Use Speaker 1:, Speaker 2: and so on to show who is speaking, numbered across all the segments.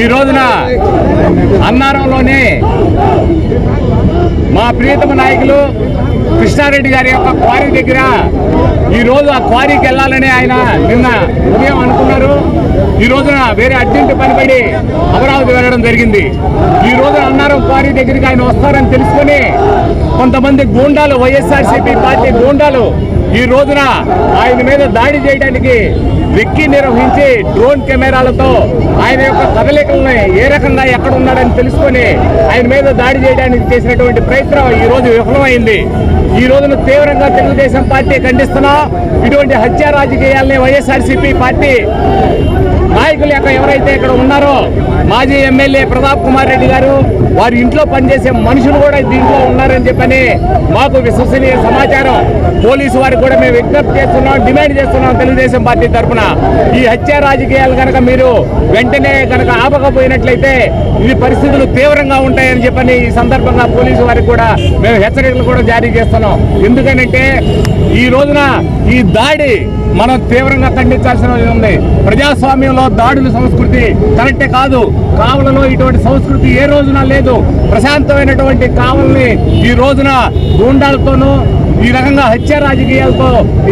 Speaker 1: ఈ రోజున అన్నారంలోనే మా ప్రియతమ నాయకులు కృష్ణారెడ్డి గారి యొక్క క్వారీ దగ్గర ఈ రోజు ఆ క్వారీకి వెళ్ళాలని ఆయన నిన్న ఉదయం అనుకున్నారు. ఈ రోజున వేరే అర్జెంట్ పనిపడి అమరావతి వెళ్ళడం జరిగింది. ఈ రోజున అన్నారం క్వారీ దగ్గరికి ఆయన వస్తారని తెలుసుకొని కొంతమంది గూండాలు వైఎస్ఆర్సీపీ పార్టీ గూండాలు ఈ రోజున ఆయన మీద దాడి చేయడానికి వెక్కి నిర్వహించి డ్రోన్ కెమెరాలతో ఆయన యొక్క కదలికల్ని ఏ రకంగా ఎక్కడ ఉన్నాడని తెలుసుకొని ఆయన మీద దాడి చేయడానికి చేసినటువంటి ప్రయత్నం ఈ రోజు విఫలమైంది. ఈ రోజున తీవ్రంగా తెలుగుదేశం పార్టీ ఖండిస్తున్నా ఇటువంటి హత్య రాజకీయాల్ని వైఎస్ఆర్సీపీ పార్టీ నాయకులు యొక్క ఎవరైతే ఇక్కడ ఉన్నారో మాజీ ఎమ్మెల్యే ప్రతాప్ కుమార్ రెడ్డి గారు వారి ఇంట్లో పనిచేసే మనుషులు కూడా దీంట్లో ఉన్నారని చెప్పని మాకు విశ్వసనీయ సమాచారం. పోలీసు వారికి కూడా మేము విజ్ఞప్తి చేస్తున్నాం డిమాండ్ చేస్తున్నాం తెలుగుదేశం పార్టీ తరఫున ఈ హత్య రాజకీయాలు కనుక మీరు వెంటనే కనుక ఆపకపోయినట్లయితే ఇది పరిస్థితులు తీవ్రంగా ఉంటాయని చెప్పని ఈ సందర్భంగా పోలీసు వారికి కూడా మేము హెచ్చరికలు కూడా జారీ చేస్తున్నాం. ఎందుకనంటే ఈ రోజున ఈ దాడి మనం తీవ్రంగా ఖండించాల్సిన ఉంది. ప్రజాస్వామ్యంలో దాడుల సంస్కృతి కరెక్టే కాదు. కావలలో ఇటువంటి సంస్కృతి ఏ రోజున లేదు. ప్రశాంతమైనటువంటి కావల్ని ఈ రోజున గూండాలతోనూ ఈ రకంగా హత్య రాజకీయాలతో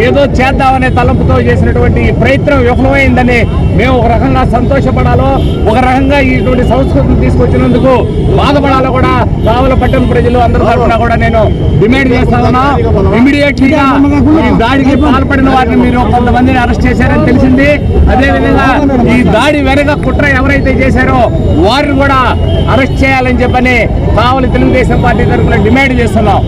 Speaker 1: ఏదో చేద్దామనే తలంపుతో చేసినటువంటి ప్రయత్నం విఫలమైందని మేము ఒక రకంగా సంతోషపడాలో ఒక రకంగా ఇటువంటి సంస్కృతిని తీసుకొచ్చినందుకు బాధపడాలో కూడా కావల పట్టణ ప్రజలు అందరి తరఫున కూడా నేను డిమాండ్ చేస్తానన్నా. ఇమీడియట్గా ఈ దాడికి పాల్పడిన వారిని మీరు కొంతమందిని అరెస్ట్ చేశారని తెలిసింది. అదేవిధంగా ఈ దాడి వెనక కుట్ర ఎవరైతే చేశారో వారిని కూడా అరెస్ట్ చేయాలని చెప్పని కావలి తెలుగుదేశం పార్టీ తరఫున డిమాండ్ చేస్తున్నాం.